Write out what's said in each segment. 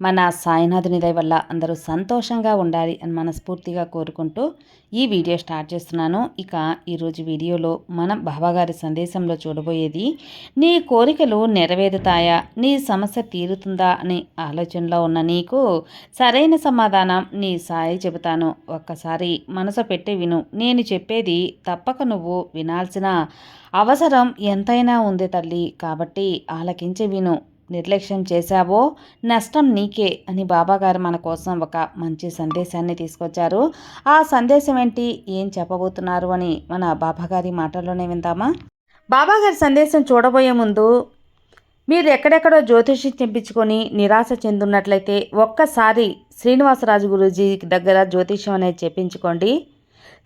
మన సాయినాథుని దయ వల్ల అందరూ సంతోషంగా ఉండాలి అని మనస్ఫూర్తిగా కోరుకుంటూ ఈ వీడియో స్టార్ట్ చేస్తున్నాను. ఇక ఈరోజు వీడియోలో మనం బాబాగారి సందేశంలో చూడబోయేది నీ కోరికలు నెరవేరుతాయా? నీ సమస్య తీరుతుందా? అనే ఆలోచనలో ఉన్న నీకు సరైన సమాధానం నీ సాయి చెబుతాను. ఒక్కసారి మనసు పెట్టి విను. నేను చెప్పేది తప్పక నువ్వు వినాల్సిన అవసరం ఎంతైనా ఉంది తల్లి. కాబట్టి ఆలకించి విను. నిర్లక్ష్యం చేశావో నష్టం నీకే అని బాబాగారు మన కోసం ఒక మంచి సందేశాన్ని తీసుకొచ్చారు. ఆ సందేశం ఏంటి? ఏం చెప్పబోతున్నారు అని మన బాబాగారి మాటల్లోనే విందామా? బాబాగారి సందేశం చూడబోయే ముందు మీరు ఎక్కడెక్కడో జ్యోతిషి చెప్పించుకొని నిరాశ చెందున్నట్లయితే ఒక్కసారి శ్రీనివాసరాజు గురూజీ దగ్గర జ్యోతిష్యం అనేది చెప్పించుకోండి.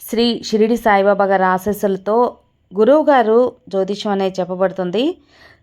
శ్రీ షిరిడి సాయిబాబా గారి ఆశస్సులతో గురువుగారు జ్యోతిష్యం అనేది చెప్పబడుతుంది.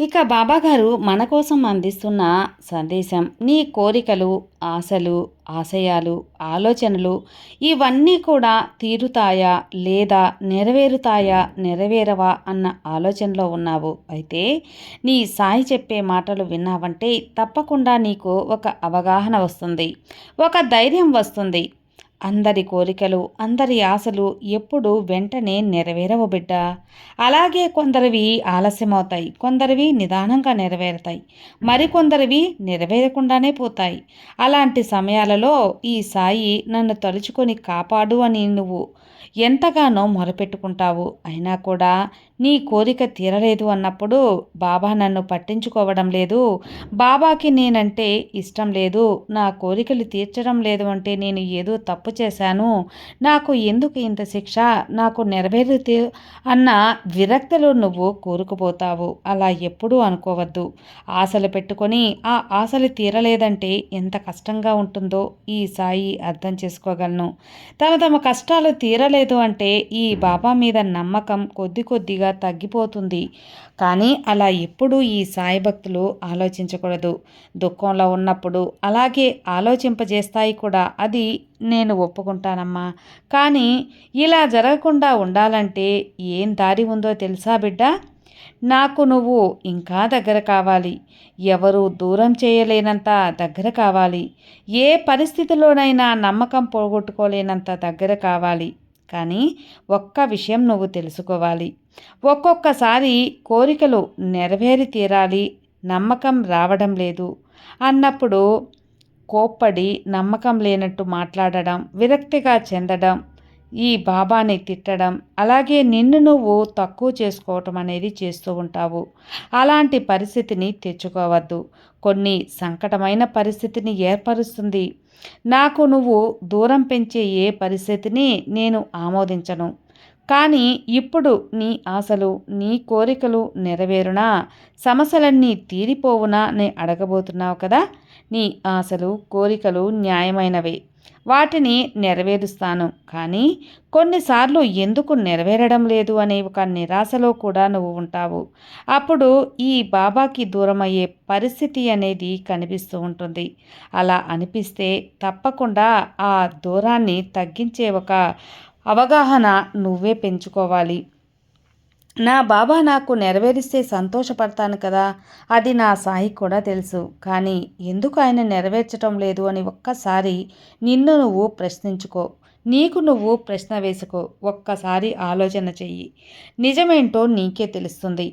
ఇక బాబాగారు మన కోసం అందిస్తున్న సందేశం నీ కోరికలు ఆశలు ఆశయాలు ఆలోచనలు ఇవన్నీ కూడా తీరుతాయా లేదా నెరవేరుతాయా నెరవేరవా అన్న ఆలోచనలో ఉన్నావు. అయితే నీ సాయి చెప్పే మాటలు విన్నావంటే తప్పకుండా నీకు ఒక అవగాహన వస్తుంది ఒక ధైర్యం వస్తుంది. అందరి కోరికలు అందరి ఆశలు ఎప్పుడు వెంటనే నెరవేరవు బిడ్డ అలాగే కొందరివి ఆలస్యమవుతాయి కొందరివి నిదానంగా నెరవేరుతాయి మరికొందరివి నెరవేరకుండానే పోతాయి. అలాంటి సమయాలలో ఈ సాయి నన్ను తలుచుకొని కాపాడు అని నువ్వు ఎంతగానో మొరపెట్టుకుంటావు. అయినా కూడా నీ కోరిక తీరలేదు అన్నప్పుడు బాబా నన్ను పట్టించుకోవడం లేదు. బాబాకి నేనంటే ఇష్టం లేదు. నా కోరికలు తీర్చడం లేదు అంటే నేను ఏదో తప్పు చేశాను. నాకు ఎందుకు ఇంత శిక్ష? నాకు నెరవేరుతే అన్న విరక్తిలో నువ్వు కోరుకుపోతావు. అలా ఎప్పుడూ అనుకోవద్దు. ఆశలు పెట్టుకొని ఆ ఆశలు తీరలేదంటే ఎంత కష్టంగా ఉంటుందో ఈ సాయి అర్థం చేసుకోగలను. తమ తమ కష్టాలు తీరలేదు అంటే ఈ బాబా మీద నమ్మకం కొద్ది కొద్దిగా తగ్గిపోతుంది. కానీ అలా ఎప్పుడూ ఈ సాయి భక్తులు ఆలోచించకూడదు. దుఃఖంలో ఉన్నప్పుడు అలాగే ఆలోచింపజేస్తాయి కూడా. అది నేను ఒప్పుకుంటానమ్మా. కానీ ఇలా జరగకుండా ఉండాలంటే ఏం దారి ఉందో తెలుసా బిడ్డ? నాకు నువ్వు ఇంకా దగ్గర కావాలి. ఎవరు దూరం చేయలేనంత దగ్గర కావాలి. ఏ పరిస్థితిలోనైనా నమ్మకం పోగొట్టుకోలేనంత దగ్గర కావాలి. కానీ ఒక్క విషయం నువ్వు తెలుసుకోవాలి. ఒక్కొక్కసారి కోరికలు నెరవేరి తీరాలి నమ్మకం రావడం లేదు. అన్నప్పుడు కోప్పడి నమ్మకం లేనట్టు మాట్లాడడం విరక్తిగా చెందడం ఈ బాబాని తిట్టడం అలాగే నిన్ను నువ్వు తక్కువ చేసుకోవటం అనేది చేస్తూ ఉంటావు. అలాంటి పరిస్థితిని తెచ్చుకోవద్దు. కొన్ని సంకటమైన పరిస్థితిని ఏర్పరుస్తుంది. నాకు నువ్వు దూరం పెంచే ఏ పరిస్థితిని నేను ఆమోదించను. కానీ ఇప్పుడు నీ ఆశలు నీ కోరికలు నెరవేరునా? సమస్యలన్నీ తీరిపోవునా అని అడగబోతున్నావు కదా? నీ ఆశలు కోరికలు న్యాయమైనవే. వాటిని నెరవేరుస్తాను. కానీ కొన్నిసార్లు ఎందుకు నెరవేరడం లేదు అనే ఒక నిరాశలో కూడా నువ్వు ఉంటావు. అప్పుడు ఈ బాబాకి దూరమయ్యే పరిస్థితి అనేది కనిపిస్తూ ఉంటుంది. అలా అనిపిస్తే తప్పకుండా ఆ దూరాన్ని తగ్గించే ఒక అవగాహన నువ్వే పెంచుకోవాలి. నా బాబా నాకు నెరవేరిస్తే సంతోషపడతాను కదా అది నా సాయి కూడా తెలుసు. కానీ ఎందుకు ఆయన నెరవేర్చటం లేదు అని ఒక్కసారి నిన్ను నువ్వు ప్రశ్నించుకో. నీకు నువ్వు ప్రశ్న వేసుకో. ఒక్కసారి ఆలోచన చెయ్యి. నిజమేంటో నీకే తెలుస్తుంది.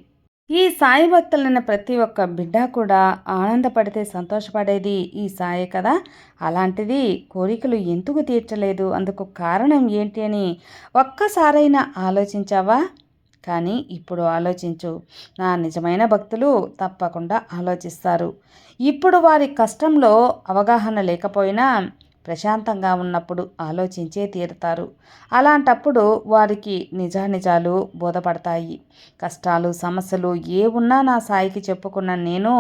ఈ సాయి భక్తులైన ప్రతి ఒక్క బిడ్డ కూడా ఆనందపడితే సంతోషపడేది ఈ సాయే కదా. అలాంటిది కోరికలు ఎందుకు తీర్చలేదు? అందుకు కారణం ఏంటి అని ఒక్కసారైనా ఆలోచించావా? కానీ ఇప్పుడు ఆలోచించు. నా నిజమైన భక్తులు తప్పకుండా ఆలోచిస్తారు. ఇప్పుడు వారి కష్టంలో అవగాహన లేకపోయినా ప్రశాంతంగా ఉన్నప్పుడు ఆలోచించే తీరుతారు. అలాంటప్పుడు వారికి నిజానిజాలు బోధపడతాయి. కష్టాలు సమస్యలు ఏ ఉన్నా నా సాయికి చెప్పుకున్న నేను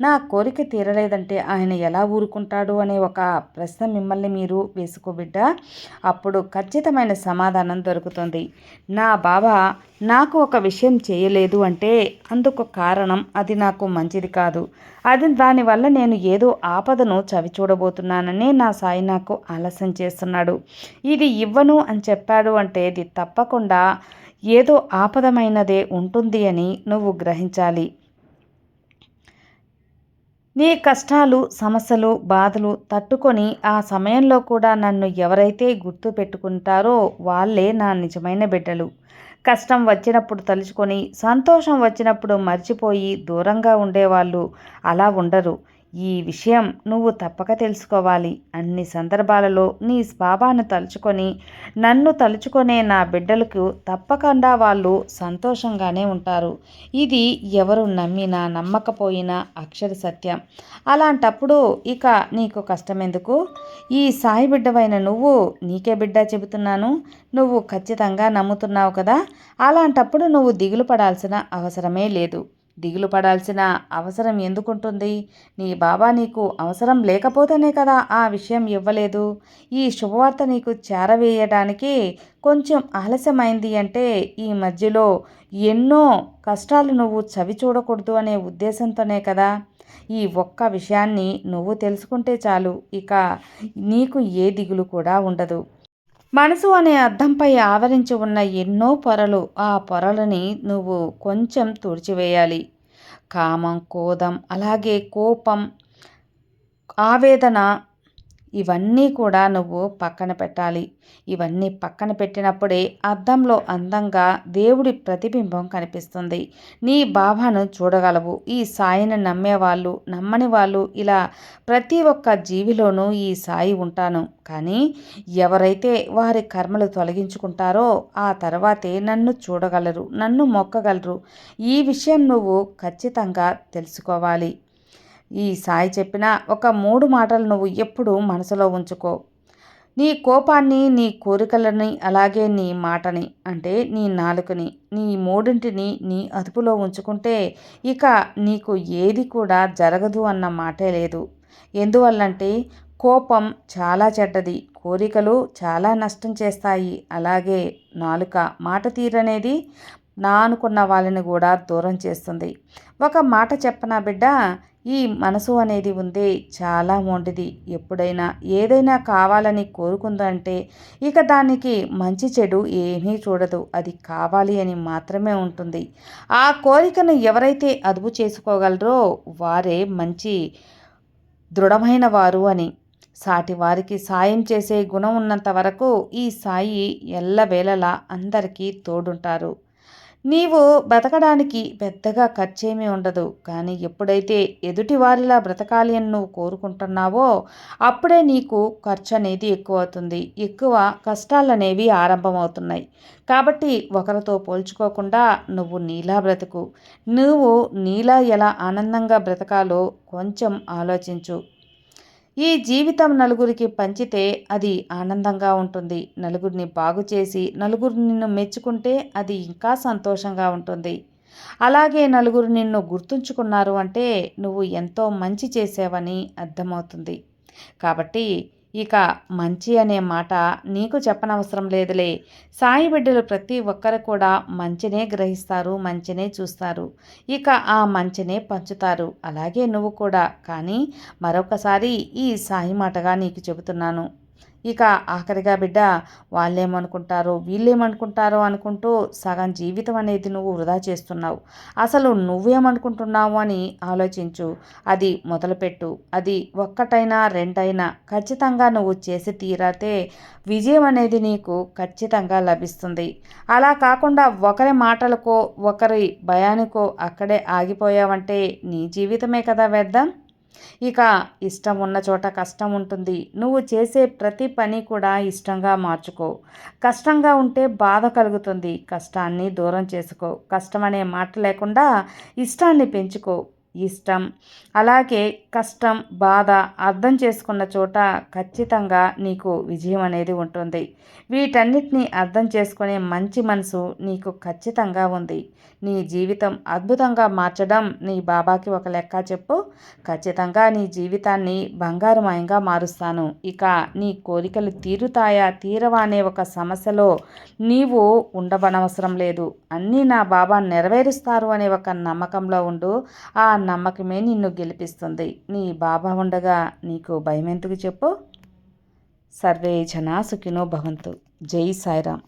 నా కోరిక తీరలేదంటే ఆయన ఎలా ఊరుకుంటాడు అనే ఒక ప్రశ్న మిమ్మల్ని మీరు వేసుకోబిడ్డ అప్పుడు ఖచ్చితమైన సమాధానం దొరుకుతుంది. నా బాబా నాకు ఒక విషయం చేయలేదు అంటే అందుకు కారణం అది నాకు మంచిది కాదు. అది దానివల్ల నేను ఏదో ఆపదను చవి చూడబోతున్నానని నా సాయి నాకు ఆలస్యం చేస్తున్నాడు. ఇది ఇవ్వను అని చెప్పాడు అంటే ఇది తప్పకుండా ఏదో ఆపదమైనదే ఉంటుంది అని నువ్వు గ్రహించాలి. నీ కష్టాలు సమస్యలు బాధలు తట్టుకొని ఆ సమయంలో కూడా నన్ను ఎవరైతే గుర్తు పెట్టుకుంటారో వాళ్ళే నా నిజమైన బిడ్డలు. కష్టం వచ్చినప్పుడు తలుచుకొని సంతోషం వచ్చినప్పుడు మర్చిపోయి దూరంగా ఉండేవాళ్ళు అలా ఉండరు. ఈ విషయం నువ్వు తప్పక తెలుసుకోవాలి. అన్ని సందర్భాలలో నీ స్వాభాను తలుచుకొని నన్ను తలుచుకునే నా బిడ్డలకు తప్పకుండా వాళ్ళు సంతోషంగానే ఉంటారు. ఇది ఎవరు నమ్మినా నమ్మకపోయినా అక్షర సత్యం. అలాంటప్పుడు ఇక నీకు కష్టమెందుకు? ఈ సాయి బిడ్డవైన నువ్వు నీకే బిడ్డ చెబుతున్నాను. నువ్వు ఖచ్చితంగా నమ్ముతున్నావు కదా? అలాంటప్పుడు నువ్వు దిగులు పడాల్సిన అవసరమే లేదు. దిగులు పడాల్సిన అవసరం ఎందుకుంటుంది? నీ బాబా నీకు అవసరం లేకపోతేనే కదా ఆ విషయం ఇవ్వలేదు. ఈ శుభవార్త నీకు చేరవేయడానికి కొంచెం ఆలస్యమైంది అంటే ఈ మధ్యలో ఎన్నో కష్టాలు నువ్వు చవి చూడకూడదు అనే ఉద్దేశంతోనే కదా. ఈ ఒక్క విషయాన్ని నువ్వు తెలుసుకుంటే చాలు. ఇక నీకు ఏ దిగులు కూడా ఉండదు. మనసు అనే అద్దంపై ఆవరించి ఉన్న ఎన్నో పొరలు ఆ పొరలని నువ్వు కొంచెం తుడిచివేయాలి. కామం కోదం అలాగే కోపం ఆవేదన ఇవన్నీ కూడా నువ్వు పక్కన పెట్టాలి. ఇవన్నీ పక్కన పెట్టినప్పుడే అద్దంలో అందంగా దేవుడి ప్రతిబింబం కనిపిస్తుంది. నీ బాబాను చూడగలవు. ఈ సాయిని నమ్మేవాళ్ళు నమ్మని వాళ్ళు ఇలా ప్రతి ఒక్క జీవిలోనూ ఈ సాయి ఉంటాను. కానీ ఎవరైతే వారి కర్మలు తొలగించుకుంటారో ఆ తర్వాతే నన్ను చూడగలరు నన్ను మొక్కగలరు. ఈ విషయం నువ్వు ఖచ్చితంగా తెలుసుకోవాలి. ఈ సాయి చెప్పిన ఒక మూడు మాటలు నువ్వు ఎప్పుడు మనసులో ఉంచుకో. నీ కోపాన్ని నీ కోరికలని అలాగే నీ మాటని అంటే నీ నాలుకని నీ మూడింటిని నీ అదుపులో ఉంచుకుంటే ఇక నీకు ఏది కూడా జరగదు అన్న మాటే లేదు. ఎందువల్లంటే కోపం చాలా చెడ్డది కోరికలు చాలా నష్టం చేస్తాయి. అలాగే నాలుక మాట తీరనేది నా అనుకున్న వాళ్ళని కూడా దూరం చేస్తుంది. ఒక మాట చెప్పనా బిడ్డ ఈ మనసు అనేది ఉంది చాలా మొండిది ఎప్పుడైనా ఏదైనా కావాలని కోరుకుందంటే ఇక దానికి మంచి చెడు ఏమీ చూడదు. అది కావాలి అని మాత్రమే ఉంటుంది. ఆ కోరికను ఎవరైతే అదుపు చేసుకోగలరో వారే మంచి దృఢమైన వారు అని. సాటి వారికి సాయం చేసే గుణం ఉన్నంత వరకు ఈ సాయి ఎల్లవేళలా అందరికీ తోడుంటారు. నీవు బ్రతకడానికి పెద్దగా ఖర్చేమీ ఉండదు. కానీ ఎప్పుడైతే ఎదుటి వారిలా బ్రతకాలి అని నువ్వు కోరుకుంటున్నావో అప్పుడే నీకు ఖర్చు అనేది ఎక్కువ అవుతుంది ఎక్కువ కష్టాలు అనేవి ఆరంభమవుతున్నాయి. కాబట్టి ఒకరితో పోల్చుకోకుండా నువ్వు నీలా బ్రతుకు. నువ్వు నీలా ఎలా ఆనందంగా బ్రతకాలో కొంచెం ఆలోచించు. ఈ జీవితం నలుగురికి పంచితే అది ఆనందంగా ఉంటుంది. నలుగురిని బాగు చేసి నలుగురు నిన్ను మెచ్చుకుంటే అది ఇంకా సంతోషంగా ఉంటుంది. అలాగే నలుగురు నిన్ను గుర్తుంచుకున్నారు అంటే నువ్వు ఎంతో మంచి చేసావని అర్థమవుతుంది. కాబట్టి ఇక మంచి అనే మాట నీకు చెప్పనవసరం లేదులే. సాయి బిడ్డలు ప్రతి ఒక్కరు కూడా మంచినే గ్రహిస్తారు మంచినే చూస్తారు. ఇక ఆ మంచినే పంచుతారు. అలాగే నువ్వు కూడా. కానీ మరొకసారి ఈ సాయి మాటగా నీకు చెబుతున్నాను. ఇక ఆఖరిగా బిడ్డ వాళ్ళేమనుకుంటారో వీళ్ళేమనుకుంటారో అనుకుంటూ సగం జీవితం అనేది నువ్వు వృధా చేస్తున్నావు. అసలు నువ్వేమనుకుంటున్నావు అని ఆలోచించు. అది మొదలుపెట్టు. అది ఒక్కటైనా రెండైనా ఖచ్చితంగా నువ్వు చేసి తీరాతే విజయం అనేది నీకు ఖచ్చితంగా లభిస్తుంది. అలా కాకుండా ఒకరి మాటలకో ఒకరి భయానికో అక్కడే ఆగిపోయావంటే నీ జీవితమే కదా వ్యర్థం? ఇక ఇష్టం ఉన్న చోట కష్టం ఉంటుంది. నువ్వు చేసే ప్రతి పని కూడా ఇష్టంగా మార్చుకో. కష్టంగా ఉంటే బాధ కలుగుతుంది. కష్టాన్ని దూరం చేసుకో. కష్టం అనే మాట లేకుండా ఇష్టాన్ని పెంచుకో. ఇష్టం. అలాగే కష్టం బాధ అర్థం చేసుకున్న చోట ఖచ్చితంగా నీకు విజయం అనేది ఉంటుంది. వీటన్నిటిని అర్థం చేసుకునే మంచి మనసు నీకు ఖచ్చితంగా ఉంది. నీ జీవితం అద్భుతంగా మార్చడం నీ బాబాకి ఒక లెక్క చెప్పు. ఖచ్చితంగా నీ జీవితాన్ని బంగారుమయంగా మారుస్తాను. ఇక నీ కోరికలు తీరుతాయా తీరవా అనే ఒక సమస్యలో నీవు ఉండవనవసరం లేదు. అన్నీ నా బాబా నెరవేరుస్తారు అనే ఒక నమ్మకంలో ఉండు. ఆ నమ్మకమే నిన్ను గెలిపిస్తుంది. నీ బాబా ఉండగా నీకు భయమెందుకు చెప్పు. సర్వే జనా సుఖినో భవంతు. జై సాయిరామ్.